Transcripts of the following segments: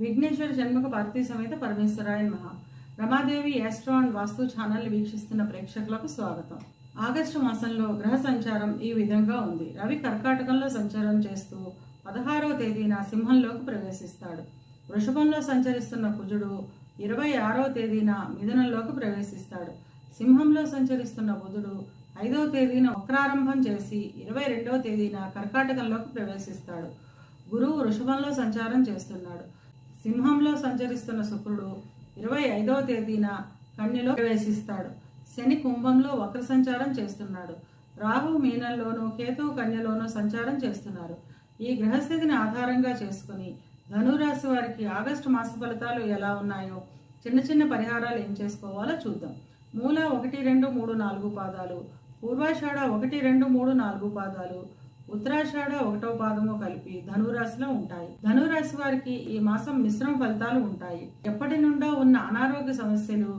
విఘ్నేశ్వర జన్మక పార్వతీ సమేత పరమేశ్వరాయ మహా Ramadevi astro and Vastu channel వీక్షిస్తున్న ప్రేక్షకులకు స్వాగతం. ఆగస్టు మాసంలో గ్రహ సంచారం ఈ విధంగా ఉంది. రవి కర్కాటకంలో సంచారం చేస్తూ పదహారవ తేదీన సింహంలోకి ప్రవేశిస్తాడు. వృషభంలో సంచరిస్తున్న కుజుడు ఇరవై ఆరవ తేదీన మిథునంలోకి ప్రవేశిస్తాడు. సింహంలో సంచరిస్తున్న బుధుడు ఐదవ తేదీన వక్రారంభం చేసి ఇరవై రెండవ తేదీన కర్కాటకంలోకి ప్రవేశిస్తాడు. గురువు వృషభంలో సంచారం చేస్తున్నాడు. సింహంలో సంచరిస్తున్న శుక్రుడు ఇరవై ఐదవ తేదీన కన్యలో ప్రవేశిస్తాడు. శని కుంభంలో వక్ర సంచారం చేస్తున్నాడు. రాహు మీనంలోనూ కేతువు కన్యలోనూ సంచారం చేస్తున్నారు. ఈ గ్రహస్థితిని ఆధారంగా చేసుకుని ధనురాశి వారికి ఆగస్టు మాస ఫలితాలు ఎలా ఉన్నాయో చిన్న చిన్న పరిహారాలు ఏం చేసుకోవాలో చూద్దాం. మూల ఒకటి రెండు మూడు నాలుగు పాదాలు పూర్వాషాఢ ఒకటి రెండు మూడు నాలుగు పాదాలు. ఉత్తరాషాఢ ఒకటో పాదము కలిపి ధనురాశిలో ఉంటాయి. ధనురాశి వారికి ఈ మాసం మిశ్రమ ఫలితాలు ఉంటాయి. ఎప్పటి నుండో ఉన్న అనారోగ్య సమస్యలు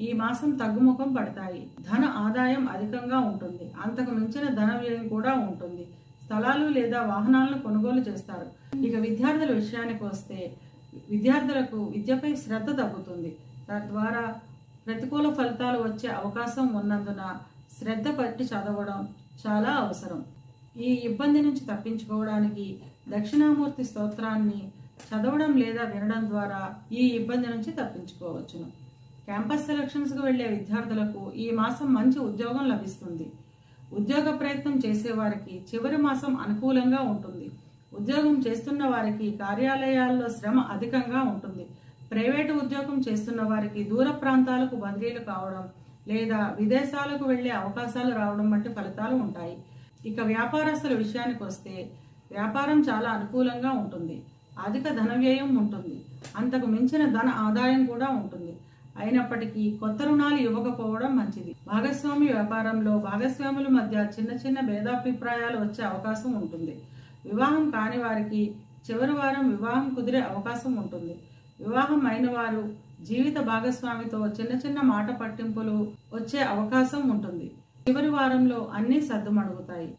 ఈ మాసం తగ్గుముఖం పడతాయి. ధన ఆదాయం అధికంగా ఉంటుంది. అంతకు మించిన ధన వ్యయం కూడా ఉంటుంది. స్థలాలు లేదా వాహనాలను కొనుగోలు చేస్తారు. ఇక విద్యార్థుల విషయానికి వస్తే విద్యార్థులకు విద్యపై శ్రద్ధ తగ్గుతుంది. తద్వారా ప్రతికూల ఫలితాలు వచ్చే అవకాశం ఉన్నందున శ్రద్ధ పట్టి చదవడం చాలా అవసరం. ఈ ఇబ్బంది నుంచి తప్పించుకోవడానికి దక్షిణామూర్తి స్తోత్రాన్ని చదవడం లేదా వినడం ద్వారా ఈ ఇబ్బంది నుంచి తప్పించుకోవచ్చును. క్యాంపస్ సెలక్షన్స్కు వెళ్ళే విద్యార్థులకు ఈ మాసం మంచి ఉద్యోగం లభిస్తుంది. ఉద్యోగ ప్రయత్నం చేసేవారికి చివరి మాసం అనుకూలంగా ఉంటుంది. ఉద్యోగం చేస్తున్న వారికి కార్యాలయాల్లో శ్రమ అధికంగా ఉంటుంది. ప్రైవేటు ఉద్యోగం చేస్తున్న వారికి దూర ప్రాంతాలకు బదిలీలు కావడం లేదా విదేశాలకు వెళ్ళే అవకాశాలు రావడం వంటి ఫలితాలు ఉంటాయి. ఇక వ్యాపారస్తుల విషయానికి వస్తే వ్యాపారం చాలా అనుకూలంగా ఉంటుంది. అధిక ధన వ్యయం ఉంటుంది. అంతకు మించిన ధన ఆదాయం కూడా ఉంటుంది. అయినప్పటికీ కొత్త రుణాలు ఇవ్వకపోవడం మంచిది. భాగస్వామి వ్యాపారంలో భాగస్వాముల మధ్య చిన్న చిన్న భేదాభిప్రాయాలు వచ్చే అవకాశం ఉంటుంది. వివాహం కాని వారికి చివరి వారం వివాహం కుదిరే అవకాశం ఉంటుంది. వివాహం అయిన వారు జీవిత భాగస్వామితో చిన్న చిన్న మాట పట్టింపులు వచ్చే అవకాశం ఉంటుంది. చివరి వారంలో అన్నీ సర్దుమణుగుతాయి.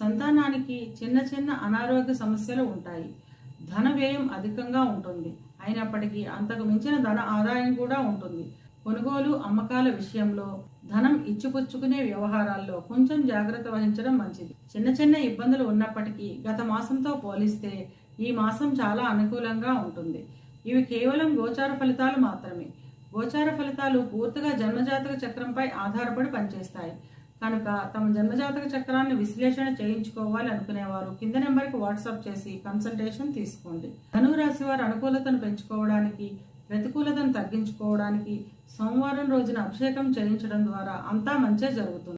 సంతానానికి చిన్న చిన్న అనారోగ్య సమస్యలు ఉంటాయి. ధన వ్యయం అధికంగా ఉంటుంది. అయినప్పటికీ అంతకు మించిన ధన ఆదాయం కూడా ఉంటుంది. కొనుగోలు అమ్మకాల విషయంలో ధనం ఇచ్చిపుచ్చుకునే వ్యవహారాల్లో కొంచెం జాగ్రత్త వహించడం మంచిది. చిన్న చిన్న ఇబ్బందులు ఉన్నప్పటికీ గత మాసంతో పోలిస్తే ఈ మాసం చాలా అనుకూలంగా ఉంటుంది. ఇవి కేవలం గోచార ఫలితాలు మాత్రమే. గోచార ఫలితాలు పూర్తిగా జన్మజాతక చక్రంపై ఆధారపడి పనిచేస్తాయి. కనుక తమ జన్మజాతక చక్రాన్ని విశ్లేషణ చేయించుకోవాలి అనుకునేవారు. కింద నెంబర్కి వాట్సాప్ చేసి కన్సల్టేషన్ తీసుకోండి. ధనురాశి వారు అనుకూలతను పెంచుకోవడానికి ప్రతికూలతను తగ్గించుకోవడానికి సోమవారం రోజున అభిషేకం చేయించడం ద్వారా అంతా మంచే జరుగుతుంది.